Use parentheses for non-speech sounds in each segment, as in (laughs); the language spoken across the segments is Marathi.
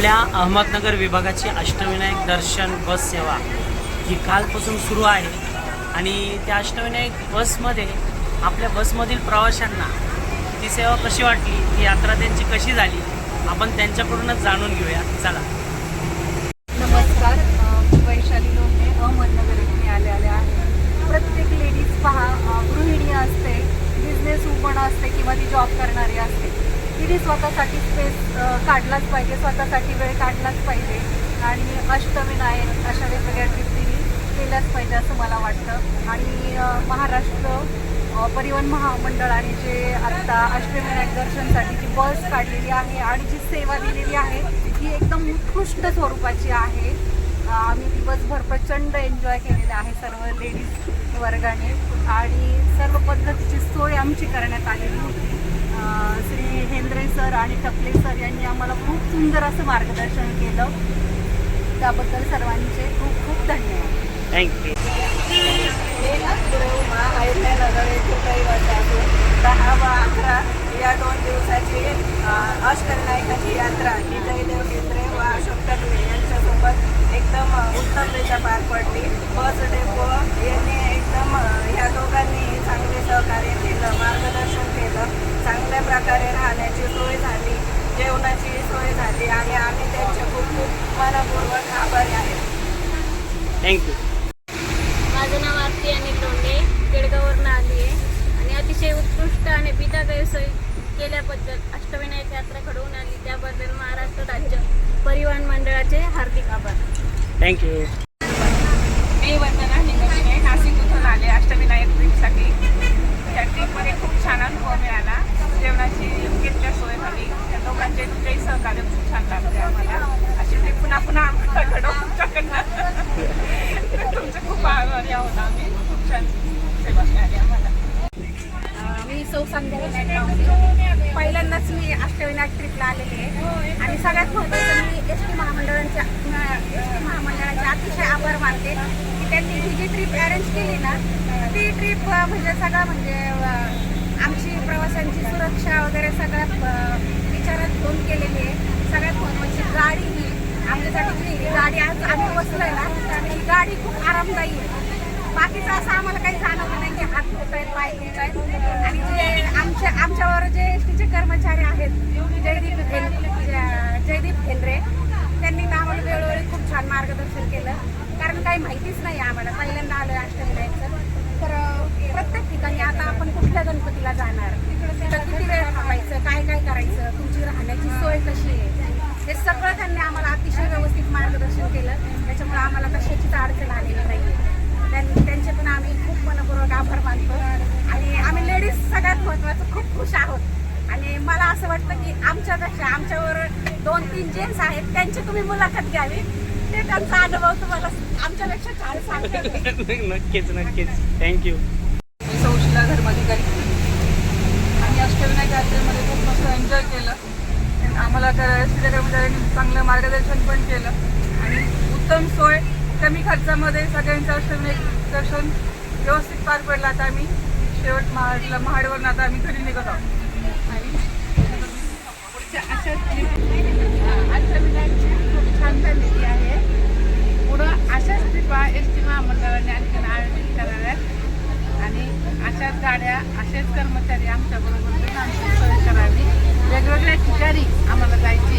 आपल्या अहमदनगर विभागाची अष्टविनायक दर्शन बस सेवा ही कालपासून सुरू आहे. आणि त्या अष्टविनायक बसमध्ये आपल्या बसमधील प्रवाशांना ती सेवा कशी वाटली ती यात्रा त्यांची कशी झाली आपण त्यांच्याकडूनच जाणून घेऊया. चला. नमस्कार. मी वैशाली लोणे अहमदनगर येथे आले आले आहे. प्रत्येक लेडीज पहा गृहिणी असते बिझनेस वुमन असते किंवा ती जॉब करणारी असते. तिने स्वतःसाठी स्पेस काढलाच पाहिजे स्वतःसाठी वेळ काढलाच पाहिजे. आणि अष्टविनायक अशा वेगवेगळ्या ट्रिप केल्याच पाहिजे असं मला वाटतं. आणि महाराष्ट्र परिवहन महामंडळाने जे आत्ता अष्टविनायक दर्शनसाठी जी बस काढलेली आहे आणि जी सेवा दिलेली आहे ही एकदम उत्कृष्ट स्वरूपाची आहे. आम्ही दिवसभर प्रचंड एन्जॉय केलेला आहे सर्व लेडीज वर्गाने. आणि सर्व पद्धतीची सोय आमची करण्यात आलेली होती. श्री हेंद्रे सर आणि टकले सर यांनी आम्हाला खूप सुंदर असं मार्गदर्शन केलं. त्याबद्दल सर्वांचे खूप खूप धन्यवाद. थँक्यू दहा व अकरा या दोन दिवसाची अ, अष्टविनायकाची यात्रा ही जयदेव केंद्रे व अशोक टकले यांच्यासोबत एकदम अ, उत्तमरित्या पार पडली बस डेपो यांनी एकदम अ, ह्या दोघांनी चांगले सहकार्य केलं मार्गदर्शन केलं चांगल्या प्रकारे राहण्याची सोय झाली जेवणाची सोय झाली आणि आम्ही त्यांचे खूप खूप मनपूर्वक आभारी आहेत थँक्यू माझं नाव आरती आणि लोंढे केडगाववरून आली आहे. आणि अतिशय उत्कृष्ट आणि बिदा गैरसोय केल्याबद्दल अष्टविनायक यात्रा घडवून आली त्याबद्दल महाराष्ट्र राज्य परिवहन मंडळाचे हार्दिक आभार. थँक्यू मी वंदना निगमने नाशिकमधून आले अष्टविनायक ट्रिपसाठी त्या ट्रिपमध्ये खूप छान अनुभव मिळाला. जेवणाची घेतल्या सोय झाली त्या दोघांचे काही सहकार्य खूप छान लागते आम्हाला. अशी ते पुन्हा पुन्हा आम्हाला तुमच्याकडनं तुमचं खूप आभारी आहोत आम्ही. खूप छान सेवा मिळाली आम्हाला. मी सौ संध्या पहिल्यांदाच मी अष्टविनायक ट्रिपला आलेली आहे. आणि सगळ्यात महत्त्वाचं मी एस टी महामंडळांच्या एस टी महामंडळाचे अतिशय आभार मानते की त्यांनी ही जी ट्रिप अरेंज केली ना ती ट्रिप म्हणजे सगळं म्हणजे आमची प्रवाशांची सुरक्षा वगैरे सगळ्यात विचारात घेऊन केलेली आहे. सगळ्यात महत्त्वाची गाडी ही आमच्यासाठी जी गाडी आज आम्ही बसलोय ना ही गाडी खूप आरामदायी आहे. बाकीचं असं आम्हाला काही जाणवलं नाही की हात धुत आहेत पाय धुत आहेत. आणि जे आमच्या आमच्यावर जे एस टीचे कर्मचारी आहेत जयदीप जयदीप हेंद्रे त्यांनी आम्हाला वेळोवेळी खूप छान मार्गदर्शन केलं. कारण काही माहितीच नाही आम्हाला पहिल्यांदा आलं अष्टविनायकचं. तर प्रत्येक ठिकाणी आता आपण कुठल्या गणपतीला जाणार? तिथं किती वेळ थांबायचं? काय काय करायचं? तुमची राहण्याची सोय कशी आहे? हे सगळं त्यांनी आम्हाला अतिशय व्यवस्थित मार्गदर्शन केलं. त्याच्यामुळे आम्हाला कशाचीच अडचण आलेली नाही त्यां- त्यांचे पण आम्ही खूप मनपूर्वक आभार मानतो. आणि आम्ही लेडीज सगळ्यात महत्त्वाचं खूप खुश आहोत. आणि मला असं वाटतं की आमच्यापेक्षा आमच्यावर दोन तीन जेंट्स आहेत त्यांची तुम्ही मुलाखत घ्यावी. ते त्यांचा अनुभव तुम्हाला आमच्यापेक्षा छान सांगतात (laughs) नक्कीच नक्कीच. थँक्यू सौशिला धर्माधिकारी आम्ही अष्टविनायक यात्रेमध्ये खूप मस्त एन्जॉय केलं. आम्हाला एस कर्मचाऱ्यांनी चांगलं मार्गदर्शन पण केलं. आणि उत्तम सोय कमी खर्चामध्ये सगळ्यांचं अष्टविनायक दर्शन व्यवस्थित पार पडलं. आता आम्ही शेवट महाडला महाडवरून आता आम्ही घरी निघत आहोत. आणि पुढच्या अष्टविनायकची खूप छान झालेली आहे पुढं अशाच ट्रिपा एस टी महामंडळाने आणखीन आयोजित कराव्यात आणि अशाच गाड्या असेच कर्मचारी आमच्याबरोबर आमची सोय करावी वेगवेगळ्या ठिकाणी आम्हाला जायची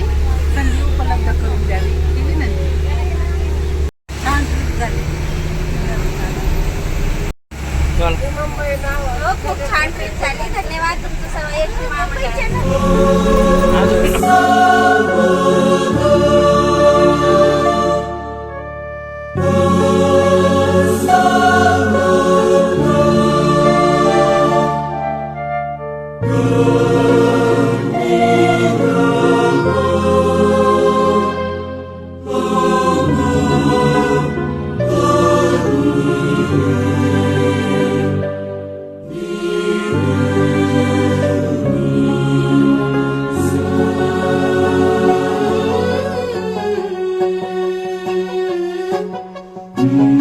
संधी उपलब्ध करून द्यावी ही विनंती. छान ट्रिप झाली खूप छान ट्रिप झाली. धन्यवाद तुमचं सर्व. Thank mm -hmm. you.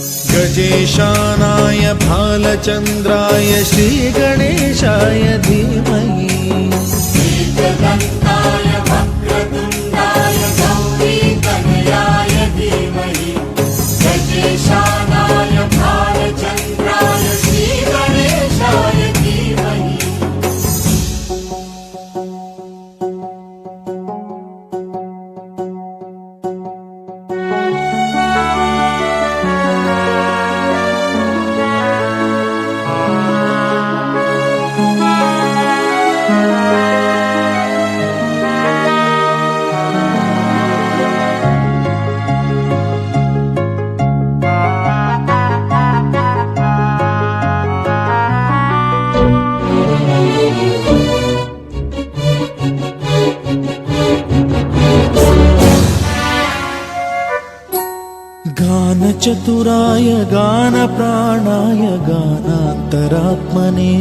गजेशानाय भालचन्द्राय श्रीगणेशाय धीमहि। చతురాయ గాన ప్రాణాయ గానాంతరాత్మనే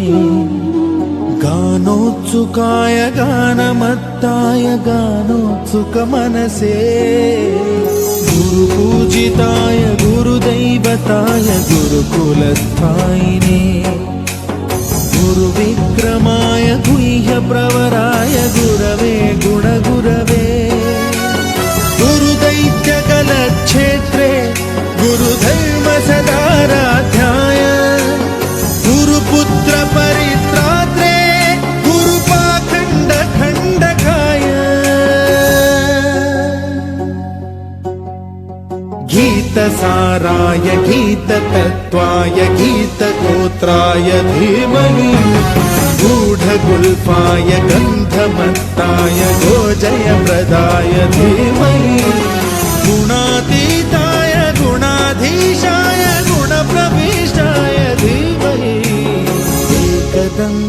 గానోత్సుకాయ గానమత్తాయ గానోత్సుక మనసే గురు పూజితాయ గురుదైవతాయ గురుకులస్థాయినే గురు విక్రమాయ గుహ్య ప్రవరాయ గురవే గుణగురవే గురుదైత్యకల క్షేత్రే सदाराध्याय गुरुपुत्र परित्रात्रे गुरुपाखण्ड खण्डकाय गीतसाराय गीततत्त्वाय गीतगोत्राय धीमहि। गूढगुल्फाय गन्धमत्ताय गोजयप्रदाय धीमहि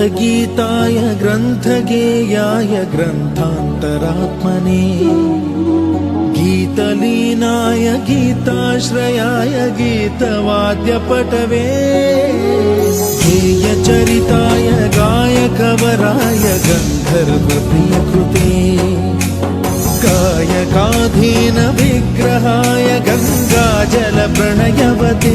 ग्रन्थगीताय ग्रन्थगेयाय ग्रन्थान्तरात्मने गीतलीनाय गीताश्रयाय गीतवाद्यपटवे गेयचरिताय गायकवराय गन्धर्वप्रियकृते कायकाधीन विग्रहाय गङ्गाजलप्रणयवते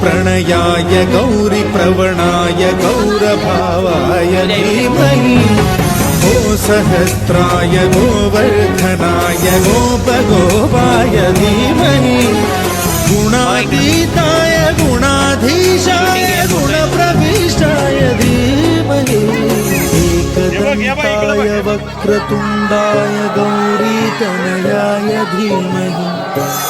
गौरीप्रणयाय गौरीप्रवणाय गौरभावाय धीमहि। गो सहस्राय गोवर्धनाय गोपगोपाय धीमहि। गुणातीताय गुणाधीशाय गुणप्रविष्टाय धीमहि। एकदन्ताय वक्रतुण्डाय गौरीतनयाय धीमहि